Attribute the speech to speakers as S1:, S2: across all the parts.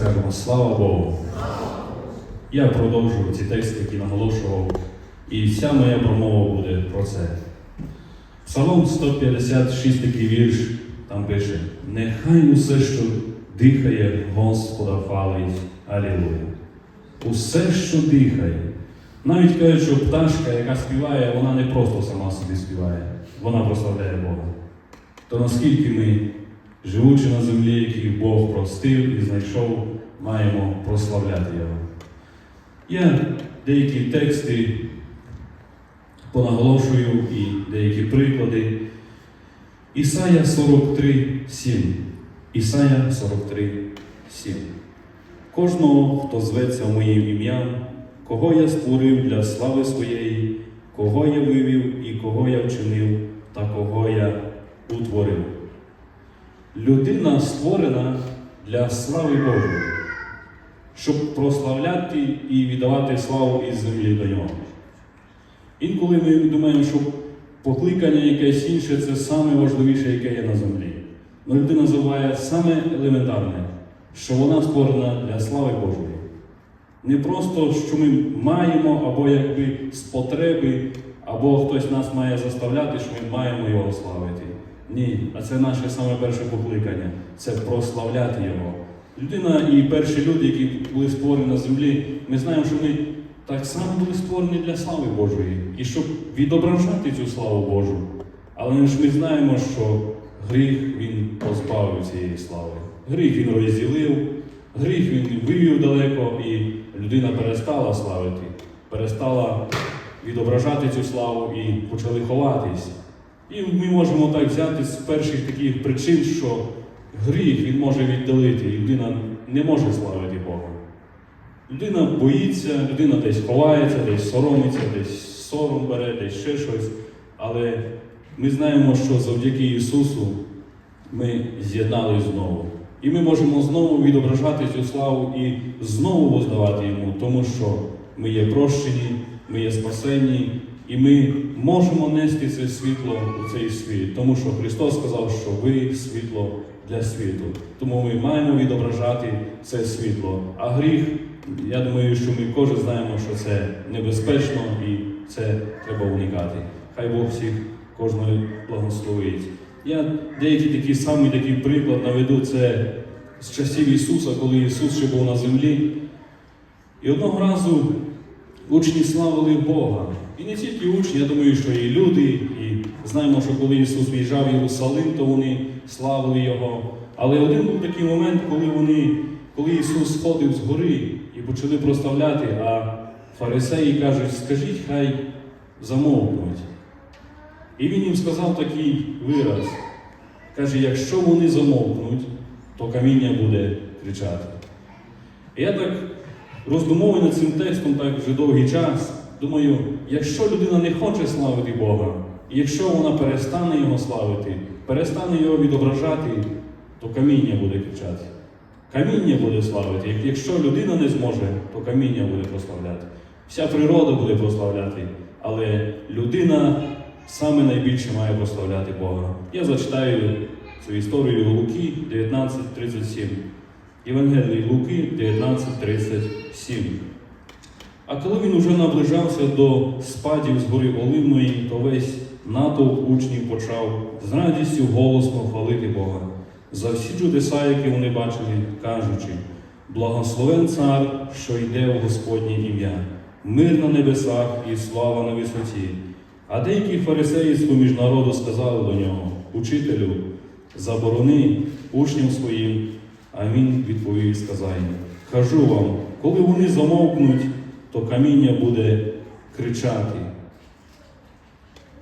S1: Скажемо, слава Богу. Я продовжую ці тексти, які наголошував, і вся моя промова буде про це. Псалом 156 такий вірш, там пише: Нехай усе, що дихає, Господа хвалить. Алілуя. Усе, що дихає. Навіть кажуть, що пташка, яка співає, вона не просто сама собі співає, вона прославляє Бога. То наскільки ми, живучи на землі, яких Бог простив і знайшов, маємо прославляти Його. Я деякі тексти понаголошую і деякі приклади. Ісая 43, 7. Ісая 43, 7. Кожного, хто зветься моїм ім'ям, кого я створив для слави своєї, кого я вивів і кого я вчинив, та кого я утворив. Людина створена для слави Божої, щоб прославляти і віддавати славу із землі до нього. Інколи ми думаємо, що покликання якесь інше це саме важливіше, яке є на землі. Но людина забуває саме елементарне, що вона створена для слави Божої. Не просто, що ми маємо, або якби з потреби, або хтось нас має заставляти, що ми маємо його славити. Ні, а це наше саме перше покликання це прославляти Його. Людина і перші люди, які були створені на землі, ми знаємо, що ми так само були створені для слави Божої і щоб відображати цю славу Божу. Але ж ми знаємо, що гріх він позбавив цієї слави. Гріх він розділив, гріх він вивів далеко, і людина перестала славити, перестала відображати цю славу і почали ховатись. І ми можемо так взяти з перших таких причин, що гріх він може віддалити, і людина не може славити Бога. Людина боїться, людина десь ховається, десь соромиться, десь сором бере, десь ще щось. Але ми знаємо, що завдяки Ісусу ми з'єднались знову. І ми можемо знову відображати цю славу і знову воздавати Йому, тому що ми є прощені, ми є спасені, і ми можемо нести це світло у цей світ, тому що Христос сказав, що ви світло для світу. Тому ми маємо відображати це світло. А гріх, я думаю, що ми кожен знаємо, що це небезпечно і це треба уникати. Хай Бог всіх кожного благословить. Я деякий такий самий такий приклад наведу це з часів Ісуса, коли Ісус ще був на землі. І одного разу учні славили Бога. І не тільки учні, я думаю, що і люди, і знаємо, що коли Ісус в'їжджав в Єрусалим, то вони славили Його. Але один був такий момент, коли вони, коли Ісус сходив з гори і почали проставляти, а фарисеї кажуть, скажіть, хай замовкнуть. І він їм сказав такий вираз. Каже, якщо вони замовкнуть, то каміння буде кричати. І я так роздумовую над цим текстом так вже довгий час. Думаю, якщо людина не хоче славити Бога, і якщо вона перестане його славити, перестане його відображати, то каміння буде кричати. Каміння буде славити. Якщо людина не зможе, то каміння буде прославляти. Вся природа буде прославляти, але людина саме найбільше має прославляти Бога. Я зачитаю цю історію Луки 19.37. Євангелії Луки 19.37. А коли він уже наближався до спадів з гори Оливної, то весь натовп учнів почав з радістю голосно хвалити Бога за всі чудеса, які вони бачили, кажучи: Благословен цар, що йде у Господнє ім'я, мир на небесах і слава на висоті. А деякі фарисеї з поміж народу сказали до нього, Учителю, заборони учням своїм. А він відповів і сказав кажу вам, коли вони замовкнуть, то каміння буде кричати.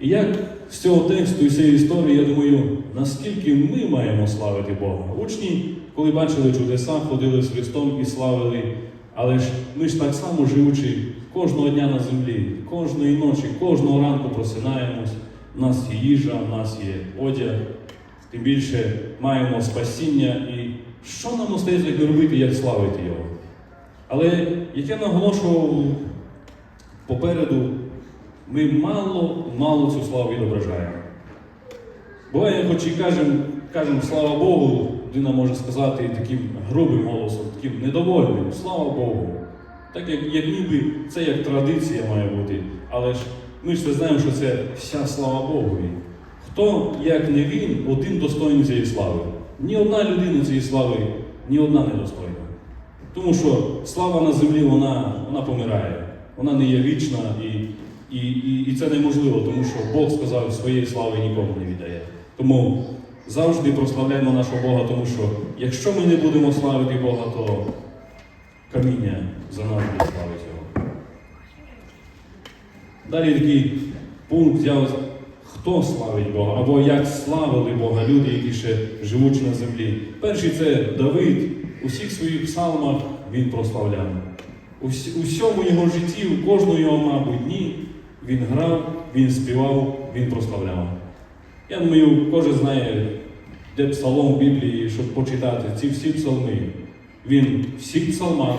S1: І як з цього тексту і цієї історії, я думаю, наскільки ми маємо славити Бога. Учні, коли бачили чудеса, ходили з Христом і славили, але ж ми ж так само живучи кожного дня на землі, кожної ночі, кожного ранку просинаємось, у нас є їжа, у нас є одяг, тим більше маємо спасіння. І що нам остається робити, як славити Його? Але як я наголошував попереду, ми мало-мало цю славу відображаємо. Буває, хоч і кажемо, кажемо слава Богу, людина може сказати таким грубим голосом, таким недовольним, слава Богу. Так як, як ніби це як традиція має бути. Але ж ми ж це знаємо, що це вся слава Богові. Хто, як не він, один достойний цієї слави. Ні одна людина цієї слави, ні одна не достойна. Тому що слава на землі вона, вона помирає, вона не є вічна і, і, і, і це неможливо, тому що Бог сказав, своєї слави нікому не віддає. Тому завжди прославляємо нашого Бога, тому що якщо ми не будемо славити Бога, то каміння за нас буде славити Його. Далі такий пункт я хто славить Бога, або як славили Бога люди, які ще живуть на землі. Перший це Давид. У всіх своїх псалмах він прославляв. У всьому його житті, у кожному його, мабуть, дні він грав, він співав, він прославляв. Я думаю, кожен знає, де псалом в Біблії, щоб почитати ці всі псалми. Він всіх псалмах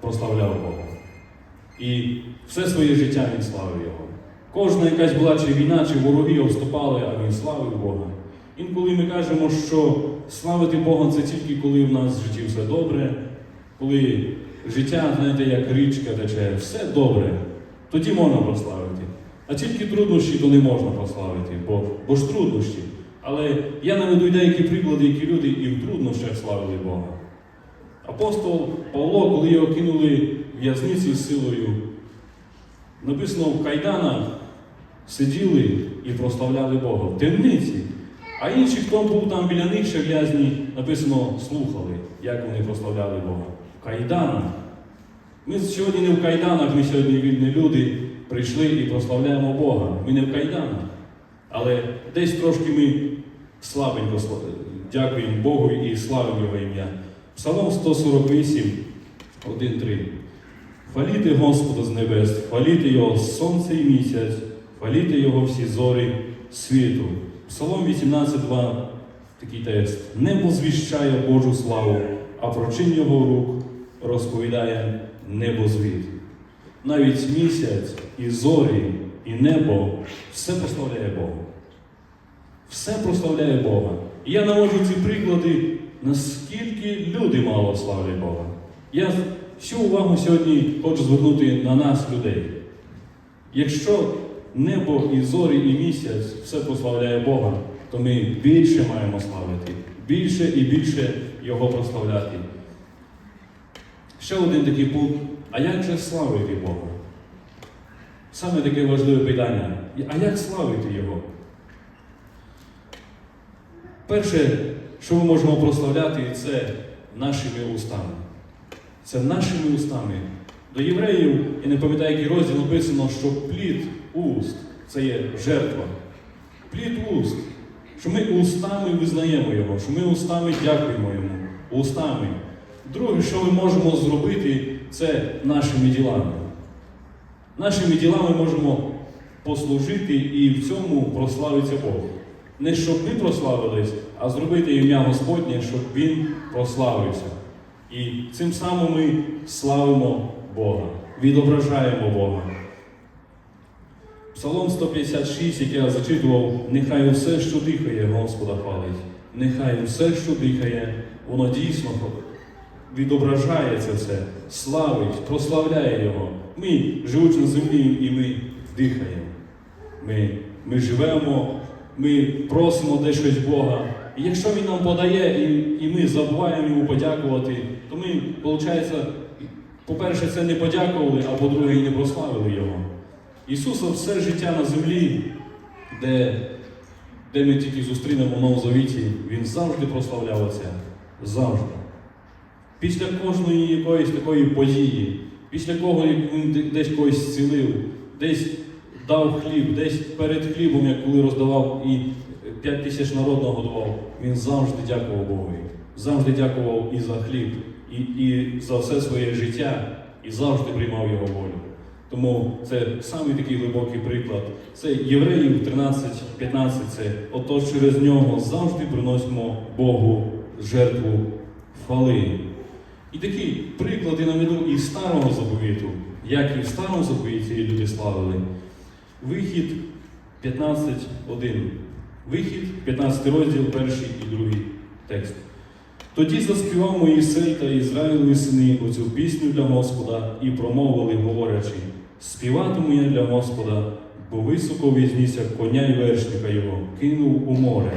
S1: прославляв Бога. І все своє життя він славив Його. Кожна якась була чи війна, чи вороги його вступали, а він славив Бога. Інколи ми кажемо, що славити Бога це тільки коли в нас в житті все добре, коли життя, знаєте, як річка тече, все добре, тоді можна прославити. А тільки труднощі, то не можна прославити, бо, бо ж труднощі. Але я наведу деякі приклади, які люди і в труднощах славили Бога. Апостол Павло, коли його кинули в в'язниці з силою, написано в кайданах сиділи і прославляли Бога в темниці. А інші, хто був там біля них ще в'язні, написано, слухали, як вони прославляли Бога. В кайданах. Ми сьогодні не в кайданах, ми сьогодні вільні люди прийшли і прославляємо Бога. Ми не в кайданах. Але десь трошки ми слабенько дякуємо Богу і славимо Його ім'я. Псалом 148, 1-3. Хваліти Господа з небес, хваліти Його сонце і місяць, хваліти Його всі зорі світу. Псалом 18.2, такий текст. Небо звіщає Божу славу, а про чин Його рук розповідає небозвід. Навіть місяць, і зорі, і небо все прославляє Бога. Все прославляє Бога. І я наводжу ці приклади, наскільки люди мало славлять Бога. Я всю увагу сьогодні хочу звернути на нас, людей. Якщо небо і зорі, і місяць все прославляє Бога, то ми більше маємо славити, більше і більше Його прославляти. Ще один такий пункт. А як же славити Бога? Саме таке важливе питання. А як славити Його? Перше, що ми можемо прославляти, це нашими устами. Це нашими устами. До євреїв, я не пам'ятаю, який розділ написано, що плід уст це є жертва. Плід уст. Що ми устами визнаємо Його, що ми устами дякуємо Йому. Устами. Друге, що ми можемо зробити, це нашими ділами. Нашими ділами можемо послужити і в цьому прославиться Бог. Не щоб ми прославились, а зробити ім'я Господнє, щоб Він прославився. І цим самим ми славимо Бога, відображаємо Бога. Псалом 156, який я зачитував, нехай усе, що дихає, Господа хвалить. Нехай усе, що дихає, воно дійсно відображає це все, славить, прославляє Його. Ми, живучи на землі, і ми дихаємо. Ми, ми живемо, ми просимо де щось Бога. І якщо Він нам подає, і, і ми забуваємо йому подякувати, то ми, виходить, по-перше, це не подякували, а по-друге, і не прославили Його. Ісуса все життя на землі, де, де ми тільки зустрінемо в Новому Завіті, Він завжди прославляв Отця. Завжди. Після кожної якоїсь такої події, після кого він десь когось зцілив, десь дав хліб, десь перед хлібом, як коли роздавав і 5 тисяч народ нагодував, він завжди дякував Богу. Завжди дякував і за хліб, і, і за все своє життя, і завжди приймав його волю. Тому це самий такий глибокий приклад. Це Євреїв 13-15, це отож через нього завжди приносимо Богу жертву хвали. І такі приклади наведу із старого заповіту, як і в старому заповіті люди славили. Вихід 15.1. Вихід, 15 розділ, перший і другий текст. Тоді заспівав Моїсей та Ізраїлеві сини оцю пісню для Господа і промовили, говорячи: Співатиму я для Господа, бо високо візнісся коня й вершника його, кинув у море.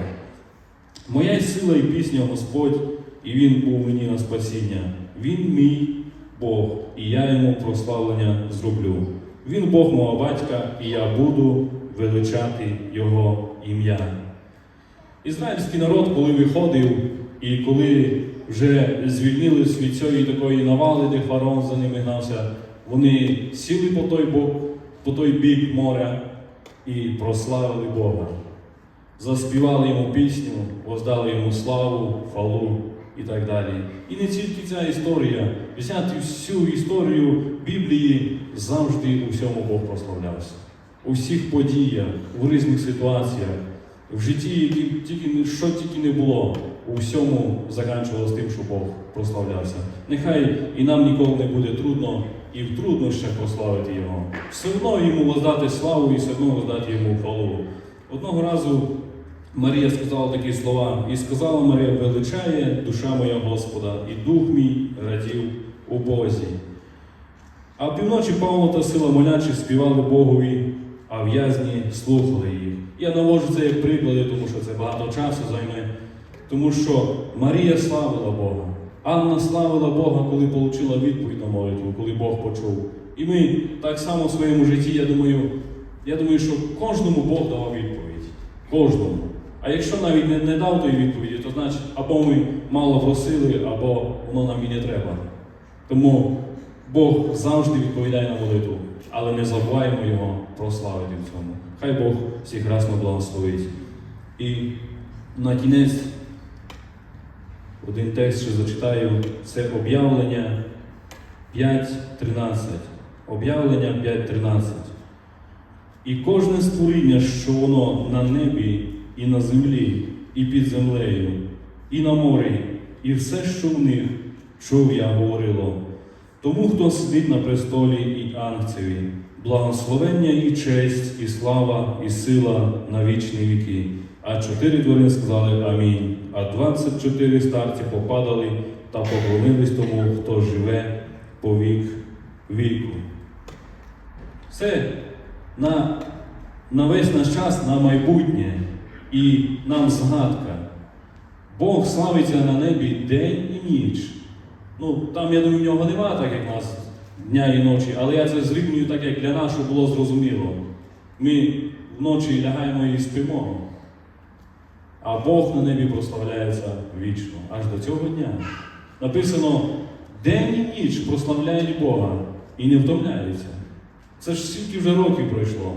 S1: Моя сила і пісня Господь, і Він був мені на спасіння. Він мій Бог, і я йому прославлення зроблю. Він Бог мого батька, і я буду величати Його ім'я. Ізраїльський народ, коли виходив, і коли вже звільнились від цієї такої навали, де фараон за ними гнався, вони сіли по той бок, по той бік моря і прославили Бога. Заспівали йому пісню, воздали йому славу, хвалу і так далі. І не тільки ця історія, взяти всю історію Біблії завжди у всьому Бог прославлявся. У всіх подіях, у різних ситуаціях, в житті, які тільки що тільки не було, у всьому закінчувалося тим, що Бог прославлявся. Нехай і нам ніколи не буде трудно і в труднощах прославити Його. Все одно йому воздати славу і все одно воздати йому хвалу. Одного разу Марія сказала такі слова, і сказала Марія, величає душа моя Господа, і дух мій радів у Бозі. А півночі Павло та сила молячі співали Богові, а в'язні слухали їх. Я навожу це як приклади, тому що це багато часу займе. Тому що Марія славила Бога. Анна славила Бога, коли отримала відповідь на молитву, коли Бог почув. І ми так само в своєму житті, я думаю, я думаю, що кожному Бог давав відповідь. Кожному. А якщо навіть не, не дав тої відповіді, то значить або ми мало просили, або воно нам і не треба. Тому Бог завжди відповідає на молитву, але не забуваємо його прославити в цьому. Хай Бог всіх раз ми благословить. І на кінець один текст, що зачитаю, це об'явлення 5.13. Об'явлення 5.13. І кожне створіння, що воно на небі, і на землі, і під землею, і на морі, і все, що в них, чув я говорило. Тому, хто сидить на престолі і ангцеві, благословення і честь, і слава, і сила на вічні віки. А чотири тварини сказали Амінь. А двадцять чотири старці попадали та поклонились тому, хто живе по вік віку. Це на, на весь наш час, на майбутнє і нам згадка. Бог славиться на небі день і ніч. Ну, там, я думаю, в нього немає так, як нас дня і ночі, але я це зрівнюю так, як для нас, щоб було зрозуміло. Ми вночі лягаємо і спимо, а Бог на небі прославляється вічно, аж до цього дня. Написано, день і ніч прославляють Бога і не втомляються. Це ж скільки вже років пройшло.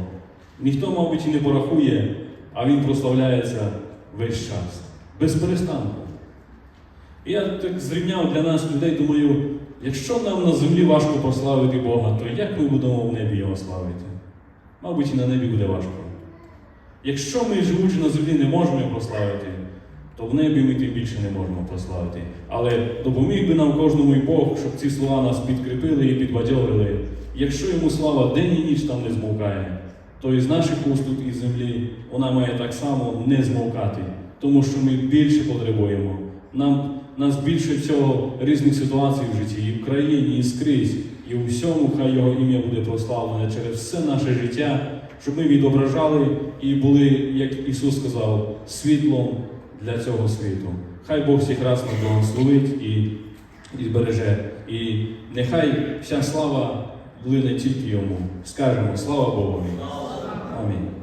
S1: Ніхто, мабуть, і не порахує, а він прославляється весь час, без перестанку. І я так зрівняв для нас людей, думаю, якщо нам на землі важко прославити Бога, то як ми будемо в небі Його славити? Мабуть, і на небі буде важко. Якщо ми, живучи на землі, не можемо його прославити, то в небі ми тим більше не можемо прославити. Але допоміг би нам кожному і Бог, щоб ці слова нас підкріпили і підбадьорили. Якщо йому слава день і ніч там не змовкає, то із наших уст тут із землі вона має так само не змовкати, тому що ми більше потребуємо. Нам нас більше всього різних ситуацій в житті, і в країні, і скрізь, і у всьому хай його ім'я буде прославлене через все наше життя, щоб ми відображали і були, як Ісус сказав, світлом для цього світу. Хай Бог всіх раз нас благословить і, і збереже. І нехай вся слава лине тільки йому. Скажемо слава Богу. Амінь.